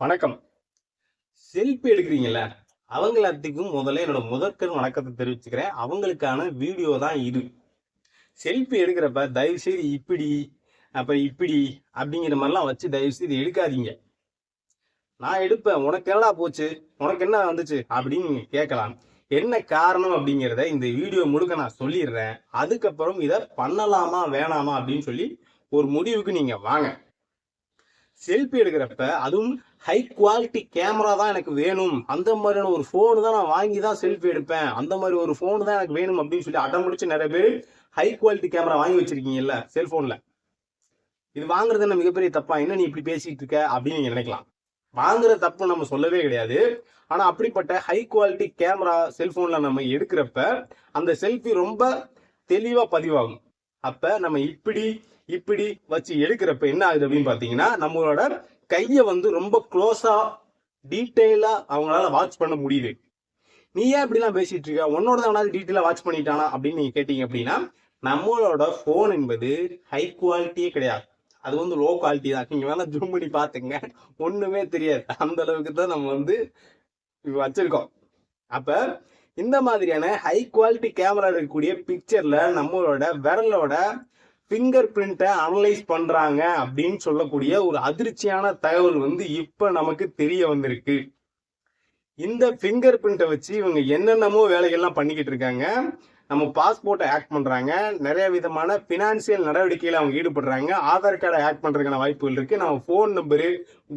வணக்கம். செல்ஃபி எடுக்கிறீங்கள அவங்க எல்லாத்துக்கும் முதல்ல என்னோட முதற்கண் வணக்கத்தை தெரிவிச்சுக்கிறேன். அவங்களுக்கான வீடியோ தான் இது. செல்ஃபி எடுக்கிறப்ப தயவு செய்து இப்படி அப்புறம் இப்படி அப்படிங்கிற மாதிரிலாம் வச்சு தயவு செய்து எடுக்காதீங்க. நான் எடுப்பேன் உனக்கு என்னடா போச்சு? உனக்கு என்ன வந்துச்சு? அப்படின்னு கேட்கலாம். என்ன காரணம் அப்படிங்கிறத இந்த வீடியோ முழுக்க நான் சொல்லிடுறேன். அதுக்கப்புறம் இதை பண்ணலாமா வேணாமா அப்படின்னு சொல்லி ஒரு முடிவுக்கு நீங்கள் வாங்க. செல்ஃபி எடுக்கிறப்ப அதுவும் ஹை குவாலிட்டி கேமரா தான் எனக்கு வேணும். அந்த மாதிரியான ஒரு ஃபோனு தான் நான் வாங்கி தான் செல்ஃபி எடுப்பேன். அந்த மாதிரி ஒரு ஃபோனு தான் எனக்கு வேணும் அப்படின்னு சொல்லி அடம் முடிச்சு நிறைய பேர் ஹை குவாலிட்டி கேமரா வாங்கி வச்சிருக்கீங்கல்ல செல்ஃபோனில் இது வாங்குறது என்ன மிகப்பெரிய தப்பா? என்ன நீ இப்படி பேசிட்டு இருக்க? அப்படின்னு நீங்க நினைக்கலாம். வாங்குற தப்பு நம்ம சொல்லவே கிடையாது. ஆனா அப்படிப்பட்ட ஹை குவாலிட்டி கேமரா செல்போன்ல நம்ம எடுக்கிறப்ப அந்த செல்ஃபி ரொம்ப தெளிவா பதிவாகும். அப்ப நம்ம இப்படி இப்படி வச்சு எடுக்கிறப்ப என்ன ஆகுது அப்படின்னு பாத்தீங்கன்னா நம்மளோட கையை வந்து ரொம்ப க்ளோஸா டீட்டெயிலா அவங்களால வாட்ச் பண்ண முடியுது. நீ ஏன் இப்படிலாம் பேசிட்டு இருக்க? உன்னோட தான் டீட்டெயிலா வாட்ச் பண்ணிட்டானா அப்படின்னு நீங்க கேட்டீங்க அப்படின்னா நம்மளோட ஃபோன் என்பது ஹை குவாலிட்டியே கிடையாது. அது வந்து லோ குவாலிட்டி தான். நீங்க வேணா ஜூம் பண்ணி பாத்துங்க ஒண்ணுமே தெரியாது. அந்த அளவுக்கு தான் நம்ம வந்து வச்சிருக்கோம். அப்ப இந்த மாதிரியான ஹை குவாலிட்டி கேமரா இருக்கக்கூடிய பிக்சர்ல நம்மளோட விரலோட ஃபிங்கர் பிரிண்ட்டை அனலைஸ் பண்ணுறாங்க அப்படின்னு சொல்லக்கூடிய ஒரு அதிர்ச்சியான தகவல் வந்து இப்போ நமக்கு தெரிய வந்திருக்கு. இந்த ஃபிங்கர் பிரிண்ட்டை வச்சு இவங்க என்னென்னமோ வேலைகள்லாம் பண்ணிக்கிட்டு இருக்காங்க. நம்ம பாஸ்போர்ட்டை ஆக்ட் பண்ணுறாங்க நிறைய விதமான ஃபினான்சியல் நடவடிக்கையில் அவங்க ஈடுபடுறாங்க. ஆதார் கார்டை ஆக்ட் பண்ணுறதுக்கான வாய்ப்புகள் இருக்குது நம்ம ஃபோன் நம்பரு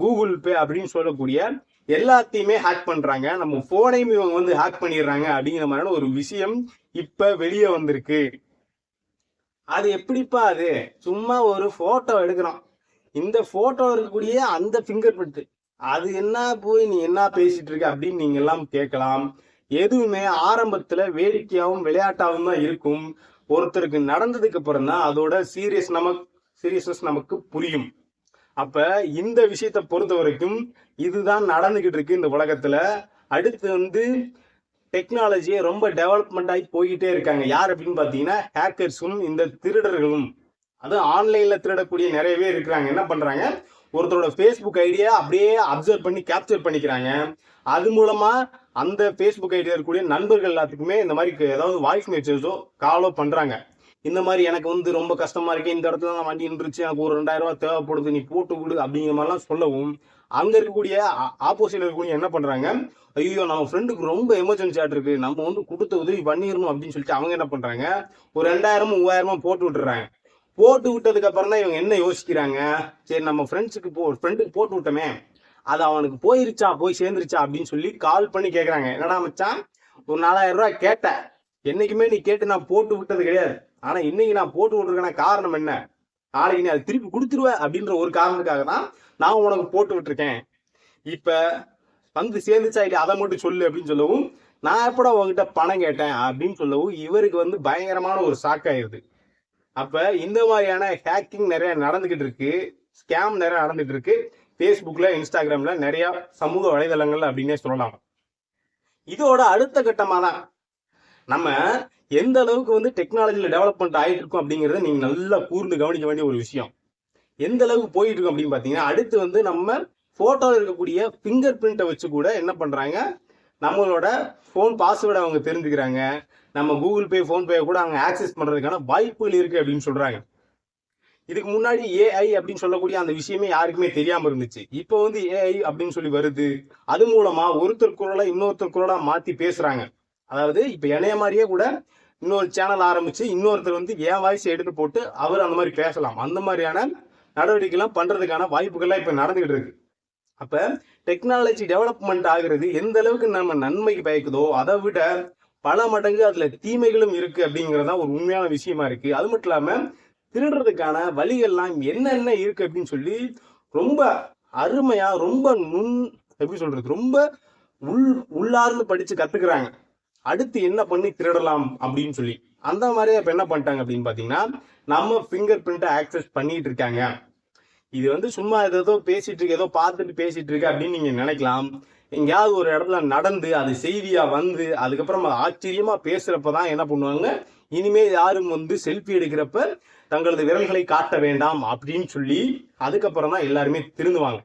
கூகுள் பே அப்படின்னு சொல்லக்கூடிய எல்லாத்தையுமே ஹேக் பண்ணுறாங்க நம்ம ஃபோனையும் இவங்க வந்து ஹேக் பண்ணிடுறாங்க அப்படிங்கிற மாதிரியான ஒரு விஷயம் இப்போ வெளியே வந்திருக்கு. அது எப்படிப்பா அது? சும்மா ஒரு போட்டோ எடுக்கிறோம் இந்த போட்டோ இருக்கக்கூடிய அந்த ஃபிங்கர் பிரிண்ட் அது என்ன போய் நீ என்ன பேசிட்டு இருக்க அப்படின்னு நீங்க எல்லாம் கேட்கலாம். எதுவுமே ஆரம்பத்துல வேடிக்கையாகவும் விளையாட்டாகவும் தான் இருக்கும். ஒருத்தருக்கு நடந்ததுக்கு அப்புறம் தான் அதோட சீரியஸ் நமக்கு சீரியஸ்னஸ் நமக்கு புரியும். அப்ப இந்த விஷயத்தை பொறுத்த வரைக்கும் இதுதான் நடந்துகிட்டு இருக்கு இந்த உலகத்துல. அடுத்து வந்து டெக்னாலஜியை ரொம்ப டெவலப்மெண்ட் ஆகி போய்கிட்டே இருக்காங்க. யார் அப்படின்னு பார்த்தீங்கன்னா ஹேக்கர்ஸும் இந்த திருடர்களும். அது ஆன்லைனில் திருடக்கூடிய நிறைய பேர் இருக்கிறாங்க. என்ன பண்ணுறாங்க ஒருத்தரோட ஃபேஸ்புக் ஐடியை அப்படியே அப்சர்வ் பண்ணி கேப்சர் பண்ணிக்கிறாங்க. அது மூலமாக அந்த ஃபேஸ்புக் ஐடியா இருக்கக்கூடிய நண்பர்கள் எல்லாத்துக்குமே இந்த மாதிரி ஏதாவது வாய்ஸ் மெசேஜோ காலோ பண்ணுறாங்க இந்த மாதிரி எனக்கு வந்து ரொம்ப கஷ்டமா இருக்கு இந்த இடத்துல நான் வண்டி நின்றுச்சு எனக்கு ஒரு ரெண்டாயிரம் ரூபாய் தேவைப்படுது நீ போட்டு கொடு அப்படிங்கிற மாதிரிலாம் சொல்லவும் அங்க இருக்கக்கூடிய ஆப்போசிட்ல இருக்கக்கூடிய என்ன பண்றாங்க? ஐயோ நம்ம ஃப்ரெண்டுக்கு ரொம்ப எமர்ஜென்சி ஆட் இருக்கு நம்ம வந்து கொடுத்த உதவி பண்ணிடணும் அப்படின்னு சொல்லிட்டு அவங்க என்ன பண்றாங்க? ஒரு ரெண்டாயிரமும் மூவாயிரமா போட்டு விட்டுறாங்க. போட்டு விட்டதுக்கு அப்புறம் தான் இவங்க என்ன யோசிக்கிறாங்க? சரி நம்ம ஃப்ரெண்ட்ஸுக்கு போ ஃப்ரெண்டுக்கு போட்டு விட்டோமே அது அவனுக்கு போயிருச்சா போய் சேர்ந்துருச்சா அப்படின்னு சொல்லி கால் பண்ணி கேட்குறாங்க என்னடா மச்சான் ஒரு நாலாயிரம் ரூபாய் கேட்டேன். என்னைக்குமே நீ கேட்டு நான் போட்டு விட்டது கிடையாது. ஆனா இன்னைக்கு நான் போட்டு விட்டுருக்கேன்னா காரணம் என்ன? நாளைக்கு நீ அதை திருப்பி கொடுத்துருவ அப்படின்ற ஒரு காரணத்துக்காக தான் நான் உனக்கு போட்டு விட்டுருக்கேன். இப்ப வந்து சேர்ந்துச்சா இல்லையா அதை மட்டும் சொல்லு அப்படின்னு சொல்லவும் நான் எப்படா உங்ககிட்ட பணம் கேட்டேன் அப்படின்னு சொல்லவும் இவருக்கு வந்து பயங்கரமான ஒரு ஷாக் ஆயிருது. அப்ப இந்த மாதிரியான ஹேக்கிங் நிறைய நடந்துகிட்டு இருக்கு. ஸ்கேம் நிறைய நடந்துட்டு இருக்கு. ஃபேஸ்புக்ல இன்ஸ்டாகிராம்ல நிறைய சமூக வலைதளங்கள் அப்படின்னே சொல்லலாம். இதோட அடுத்த கட்டமா தான் நம்ம எந்த அளவுக்கு வந்து டெக்னாலஜியில் டெவலப்மெண்ட் ஆகிட்டு இருக்கும் அப்படிங்கிறத நீங்கள் நல்லா கூர்ந்து கவனிக்க வேண்டிய ஒரு விஷயம். எந்த அளவுக்கு போயிட்டு இருக்கும் அப்படின்னு பார்த்தீங்கன்னா அடுத்து வந்து நம்ம ஃபோட்டோவில் இருக்கக்கூடிய ஃபிங்கர் பிரிண்ட்டை வச்சு கூட என்ன பண்ணுறாங்க நம்மளோட ஃபோன் பாஸ்வேர்டை அவங்க தெரிஞ்சுக்கிறாங்க. நம்ம கூகுள் பே ஃபோன்பே கூட அவங்க ஆக்சஸ் பண்ணுறதுக்கான வாய்ப்புகள் இருக்குது அப்படின்னு சொல்கிறாங்க இதுக்கு முன்னாடி ஏஐ அப்படின்னு சொல்லக்கூடிய அந்த விஷயமே யாருக்குமே தெரியாமல் இருந்துச்சு. இப்போ வந்து ஏஐ அப்படின்னு சொல்லி வருது. அது மூலமா ஒருத்தர் குரலை இன்னொருத்தர் குரலாக மாற்றி பேசுகிறாங்க அதாவது இப்போ என்னைய மாதிரியே கூட இன்னொரு சேனல் ஆரம்பித்து இன்னொருத்தர் வந்து என் வாய்ஸ் எடுத்து போட்டு அவர் அந்த மாதிரி பேசலாம். அந்த மாதிரியான நடவடிக்கைலாம் பண்ணுறதுக்கான வாய்ப்புகள்லாம் இப்போ நடந்துகிட்டு இருக்கு. அப்போ டெக்னாலஜி டெவலப்மெண்ட் ஆகுறது எந்த அளவுக்கு நம்ம நன்மைக்கு பயக்குதோ அதை விட பல மடங்கு அதில் தீமைகளும் இருக்குது அப்படிங்கறதா ஒரு உண்மையான விஷயமா இருக்குது அது மட்டும் இல்லாமல் திருடுறதுக்கான வழிகள்லாம் என்னென்ன இருக்குது அப்படின்னு சொல்லி ரொம்ப அருமையாக ரொம்ப நுண் எப்படி சொல்கிறது ரொம்ப உள் உள்ளார்ந்து படித்து கற்றுக்குறாங்க அடுத்து என்ன பண்ணி திருடலாம் அப்படின்னு சொல்லி. அந்த மாதிரியே இப்ப என்ன பண்ணிட்டாங்க அப்படின்னு பாத்தீங்கன்னா நம்ம ஃபிங்கர் பிரிண்ட்டை ஆக்சஸ் பண்ணிட்டு இருக்காங்க. இது வந்து சும்மா ஏதோ பேசிட்டு இருக்கு ஏதோ பார்த்துட்டு பேசிட்டு இருக்கு அப்படின்னு நீங்க நினைக்கலாம். எங்கேயாவது ஒரு இடத்துல நடந்து அது செய்தியா வந்து அதுக்கப்புறம் ஆச்சரியமா பேசுறப்பதான் என்ன பண்ணுவாங்க? இனிமே யாரும் வந்து செல்ஃபி எடுக்கிறப்ப தங்களது விரல்களை காட்ட வேண்டாம் அப்படின்னு சொல்லி அதுக்கப்புறம் தான் எல்லாருமே திருந்துவாங்க.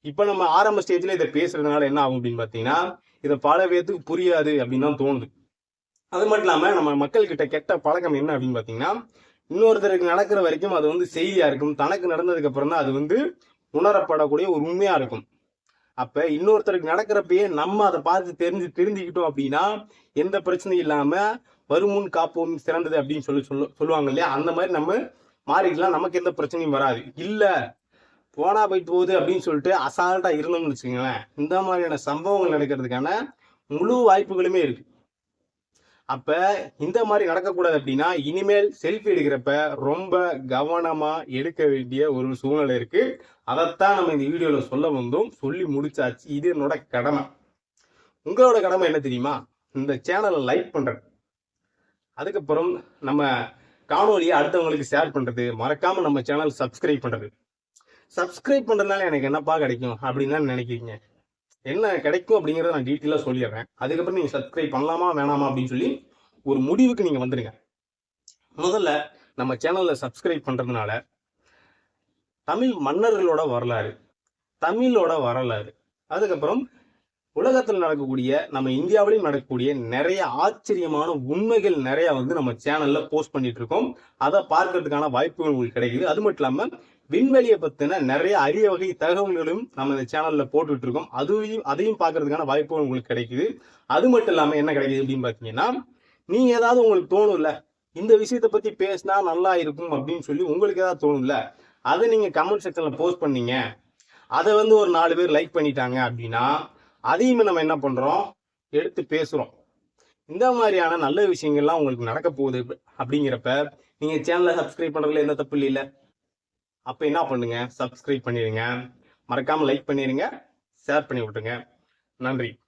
இப்ப நம்ம ஆரம்ப ஸ்டேஜ்ல இதை பேசுறதுனால என்ன ஆகும் அப்படின்னு பாத்தீங்கன்னா இதை பல பேத்துக்கு புரியாது அப்படின்னு தான் தோணுது. அது மட்டும் இல்லாம நம்ம மக்கள் கிட்ட கெட்ட பழக்கம் என்ன அப்படின்னு பாத்தீங்கன்னா இன்னொருத்தருக்கு நடக்கிற வரைக்கும் அது வந்து செய்தியா இருக்கும். தனக்கு நடந்ததுக்கு அப்புறம் தான் அது வந்து உணரப்படக்கூடிய ஒரு உண்மையா இருக்கும். அப்ப இன்னொருத்தருக்கு நடக்கிறப்பயே நம்ம அதை பார்த்து தெரிஞ்சு தெரிஞ்சுக்கிட்டோம் அப்படின்னா எந்த பிரச்சனையும் இல்லாம வருமுன் காப்போம் சிறந்தது அப்படின்னு சொல்லி சொல்ல சொல்லுவாங்க இல்லையா? அந்த மாதிரி நம்ம மாறிக்கலாம். நமக்கு எந்த பிரச்சனையும் வராது. இல்ல போனா போயிட்டு போகுது அப்படின்னு சொல்லிட்டு அசால்ட்டா இருந்தோம்னு வச்சுக்கோங்களேன். இந்த மாதிரியான சம்பவங்கள் நடக்கிறதுக்கான முழு வாய்ப்புகளுமே இருக்கு. அப்ப இந்த மாதிரி நடக்கக்கூடாது அப்படின்னா இனிமேல் செல்ஃபி எடுக்கிறப்ப ரொம்ப கவனமா எடுக்க வேண்டிய ஒரு சூழ்நிலை இருக்கு. அதைத்தான் நம்ம இந்த வீடியோல சொல்ல வந்தோம். சொல்லி முடிச்சாச்சு. இது என்னோட கடமை. உங்களோட கடமை என்ன தெரியுமா? இந்த சேனலை லைக் பண்றது. அதுக்கப்புறம் நம்ம காணொலியை அடுத்தவங்களுக்கு ஷேர் பண்றது. மறக்காம நம்ம சேனல் சப்ஸ்கிரைப் பண்றது. சப்ஸ்கிரைப் பண்றதுனால எனக்கு என்னப்பா கிடைக்கும் அப்படின்னு தான் நினைக்கிறீங்க? என்ன கிடைக்கும் அப்படிங்கிறத நான் டீட்டெயிலாக சொல்லிடுறேன். அதுக்கப்புறம் நீங்கள் சப்ஸ்கிரைப் பண்ணலாமா வேணாமா அப்படின்னு சொல்லி ஒரு முடிவுக்கு நீங்கள் வந்துடுங்க முதல்ல நம்ம சேனலில் சப்ஸ்கிரைப் பண்றதுனால தமிழ் மன்னர்களோட வரலாறு தமிழோட வரலாறு அதுக்கப்புறம் உலகத்தில் நடக்கக்கூடிய நம்ம இந்தியாவிலையும் நடக்கக்கூடிய நிறைய ஆச்சரியமான உண்மைகள் நிறைய வந்து நம்ம சேனல்ல போஸ்ட் பண்ணிட்டு இருக்கோம். அதை பார்க்கறதுக்கான வாய்ப்புகள் உங்களுக்கு கிடைக்குது. அது மட்டும் இல்லாமல் விண்வெளியை பற்றின நிறைய அரிய வகை தகவல்களும் நம்ம இந்த சேனலில் போட்டுட்டு இருக்கோம் அதையும் அதையும் பார்க்கறதுக்கான வாய்ப்புகள் உங்களுக்கு கிடைக்குது. அது மட்டும் இல்லாமல் என்ன கிடைக்குது அப்படின்னு பார்த்தீங்கன்னா நீங்கள் ஏதாவது உங்களுக்கு தோணும்ல இந்த விஷயத்த பற்றி பேசினா நல்லா இருக்கும் அப்படின்னு சொல்லி உங்களுக்கு ஏதாவது தோணும்ல அதை நீங்கள் கமெண்ட் செக்ஷனில் போஸ்ட் பண்ணீங்க. அதை வந்து ஒரு நாலு பேர் லைக் பண்ணிட்டாங்க அப்படின்னா அதையுமே நம்ம என்ன பண்ணுறோம் எடுத்து பேசுகிறோம் இந்த மாதிரியான நல்ல விஷயங்கள்லாம் உங்களுக்கு நடக்க போகுது அப்படிங்கிறப்ப நீங்கள் சேனலை சப்ஸ்கிரைப் பண்ணுறதுல எந்த தப்பு இல்லைல்ல. அப்போ என்ன பண்ணுங்க? சப்ஸ்கிரைப் பண்ணிடுங்க மறக்காமல் லைக் பண்ணிடுங்க ஷேர் பண்ணி விட்டுருங்க. நன்றி.